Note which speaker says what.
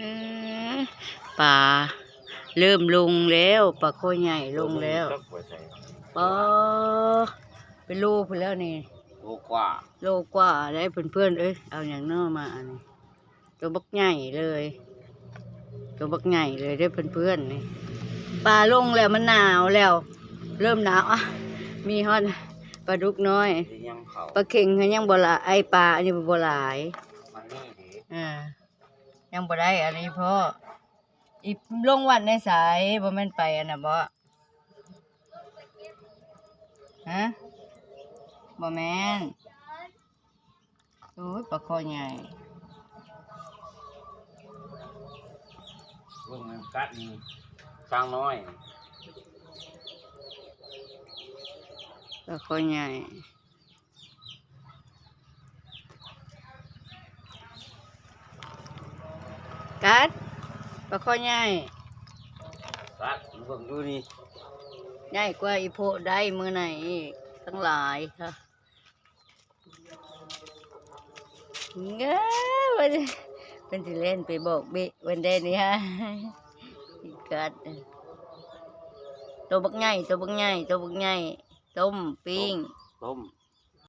Speaker 1: เออป่าเริ่มลงแล้วปลาโคใหญ่ลงแล้ว
Speaker 2: จักไว้ใส่
Speaker 1: ปอเป็นโลไปแล้วนี่
Speaker 2: โลกว่า
Speaker 1: โลกว่าได้เพื่อนๆเอ้ยเอาอย่างนอมาอันนี้ตัวบักใหญ่เลยตัวบักใหญ่เลยได้เพื่อนๆนี่ปลาลงแล้วมันหนาวแล้ว เริ่มหนาวอะมีฮอดปลาดุกน้อย
Speaker 2: ที่ยังเขา
Speaker 1: ปลาเข่งเขายังบ่หลายไอปลาอันนี้บ่หลาย
Speaker 2: มันนี่ดิ
Speaker 1: อ่า ยังบ่ได้อันนี้พ่ออีลงวันในสายบ่แม่นไปอันน่ะบ่ฮะบ่แม่นโอ้ยปลาคอใหญ่
Speaker 2: เบิ่งมันกัดนี่ช้างน้อย
Speaker 1: ปลาคอใหญ่ กัดปลาคอใหญ่
Speaker 2: กัดเบิ่งดูนี่
Speaker 1: ใหญ่กว่าอีโพะได้มื้อไหนอีกทั้งหลายค่ะเง้อวันนี้เป็นสิเล่นไปบอกเบะวันเดนี้ฮะอีกัดตัวบักใหญ่ตัวบักใหญ่ตัวบักใหญ่ต้มปิ้ง
Speaker 2: ต้ม